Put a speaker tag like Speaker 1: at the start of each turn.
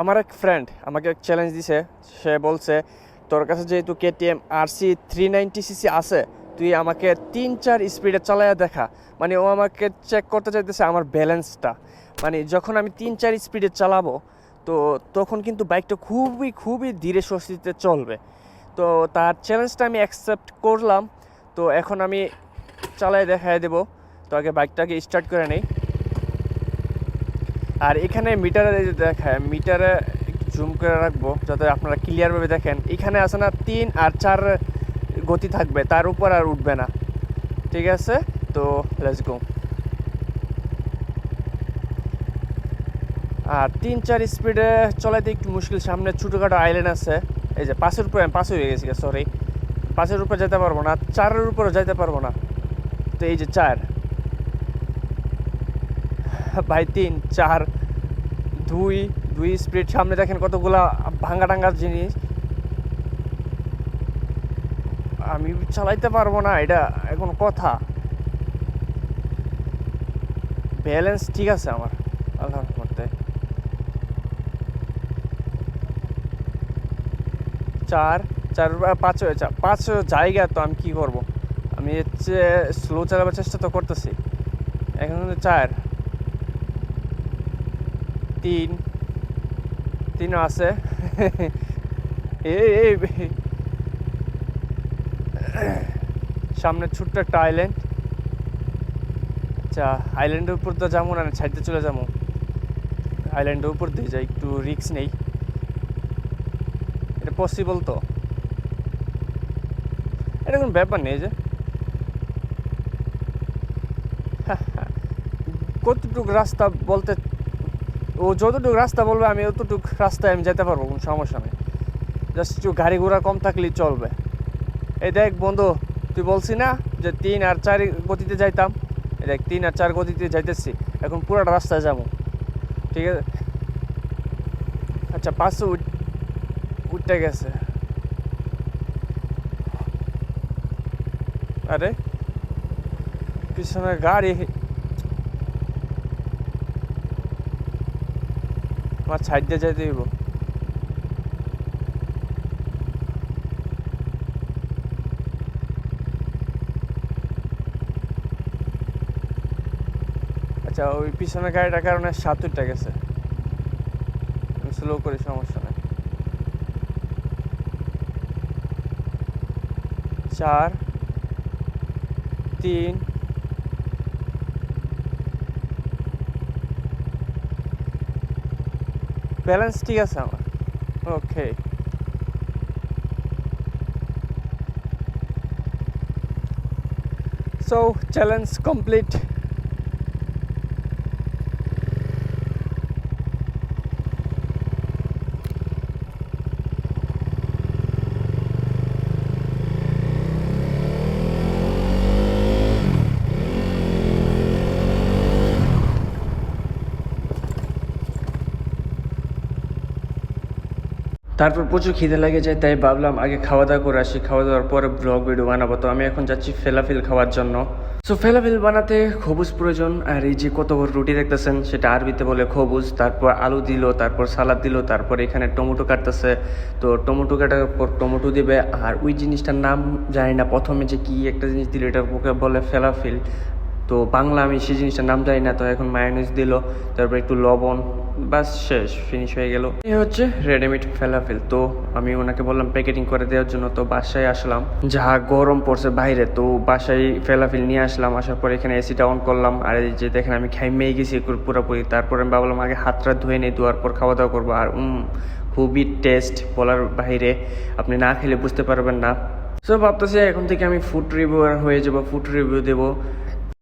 Speaker 1: আমার এক ফ্রেন্ড আমাকে এক চ্যালেঞ্জ দিছে। সে বলছে, তোর কাছে যেহেতু KTM R C three ninety cc আছে, তুই আমাকে তিন চার স্পিডে চালায়া দেখা। মানে ও আমাকে চেক করতে চাইতেছে আমার ব্যালেন্সটা মানে যখন আমি তিন চার স্পিডে চালাবো, তো তখন কিন্তু বাইকটা খুবই খুবই ধীরে স্বস্তিতে চলবে। তো তার চ্যালেঞ্জটা আমি অ্যাকসেপ্ট করলাম। তো এখন আমি চালাই দেখায় দেবো। তো আগে বাইকটাকে স্টার্ট করে নেই। আর এখানে মিটারে যে দেখায়, মিটারে জুম করে রাখব যাতে আপনারা ক্লিয়ারভাবে দেখেন। এখানে আছে না, তিন আর চার গতি থাকবে, তার উপর আর উঠবে না। ঠিক আছে? তো লেটস গো আর তিন চার স্পিডে চলাইতে একটু মুশকিল, সামনে ছোটোখাটো আইল্যান্ড আছে। এই যে পাঁচের উপরে পাঁচ হয়ে গেছি সরি পাঁচের উপরে যেতে পারব না, চারের উপরে যেতে পারব না। তো এই যে চার। ভাই, তিন, চার, দুই দুই স্পিড সামনে দেখেন কতগুলা ভাঙ্গা টাঙ্গার জিনিস। আমি চালাইতে পারব না, এটা এখন কথা। ব্যালেন্স ঠিক আছে আমার আল্লাহ করতে চার চার পাঁচ পাঁচ জায়গা তো আমি কি করব? আমি হচ্ছে স্লো চালাবার চেষ্টা তো করতেছি। এখন চার। তিন। তিনও আছে। এই সামনে ছোট্ট একটা আইল্যান্ড আচ্ছা আইল্যান্ডের উপর তো যাব না ছাইডে চলে যাব। আইল্যান্ডের উপর দিয়ে যাই, একটু রিস্ক নেই। এটা পসিবল তো। এটা কোনো ব্যাপার নেই যে। কতটুকু রাস্তা বলতে ও যতটুকু রাস্তা বলবে, আমি অতটুকু রাস্তায় আমি যেতে পারব, কোনো সমস্যা নেই। জাস্ট একটু গাড়ি ঘোড়া কম থাকলেই চলবে। এই দেখ বন্ধু, তুই বলছি না যে তিন আর চার গতিতে যাইতাম? এই দেখ, তিন আর চার গতিতে যাইতেছি, এখন পুরোটা রাস্তায় যাব। ঠিক আছে? আচ্ছা পাঁচশো উঠ, উঠতে গেছে। আরে পিছনে গাড়ি আমার সাইড দিয়ে যাইতে হইব আচ্ছা ওই পিছনে গাড়িটার কারণে সাতুরটা গেছে। স্লো করি, সমস্যা নেই। চার, তিন ব্যালেন্স ঠিক আছে আমার ওকে সো চ্যালেঞ্জ কমপ্লিট তারপর প্রচুর খিদে লেগে যায়, তাই ভাবলাম আগে খাওয়া দাওয়া করে আসি। খাওয়া দাওয়ার পরে ব্লগ ভিডিও বানাবো। তো আমি এখন যাচ্ছি ফেলাফিল খাওয়ার জন্য। সো ফেলাফিল বানাতে খবুজ প্রয়োজন, আর এই যে কত রুটি দেখতেছেন, সেটা আরবিতে বলে খবুজ। তারপর আলু দিল, তারপর সালাদ দিল, তারপর এখানে টমেটো কাটতেছে। তো টমেটো কাটার পর টমেটো দিবে, আর ওই জিনিসটার নাম জানি না প্রথমে যে কি একটা জিনিস দিল, এটার বলে ফেলাফিল। তো বাংলা আমি সেই জিনিসটার নাম জানি না তো এখন মায়োনিজ দিল তারপর একটু লবণ বাস শেষ ফিনিশ হয়ে গেল। এ হচ্ছে রেডিমেড ফেলাফিল তো আমি ওনাকে বললাম প্যাকেটিং করে দেওয়ার জন্য তো বাসায় আসলাম। যা গরম পড়ছে বাইরে তো বাসায় ফেলাফিল নিয়ে আসলাম আসার পর এখানে এসিটা অন করলাম আর এই যে দেখেন আমি খাইমেই গেছি একটু পুরোপুরি। তারপর আমি ভাবলাম আগে হাতটা ধুয়ে নেই ধোয়ার পর খাওয়া দাওয়া করব। আর উম খুবই টেস্ট বলার বাইরে। আপনি না খেলে বুঝতে পারবেন না। সো ভাবতেছি এখন থেকে আমি ফুড রিভিউয়ার হয়ে যাব ফুড রিভিউ দেবো।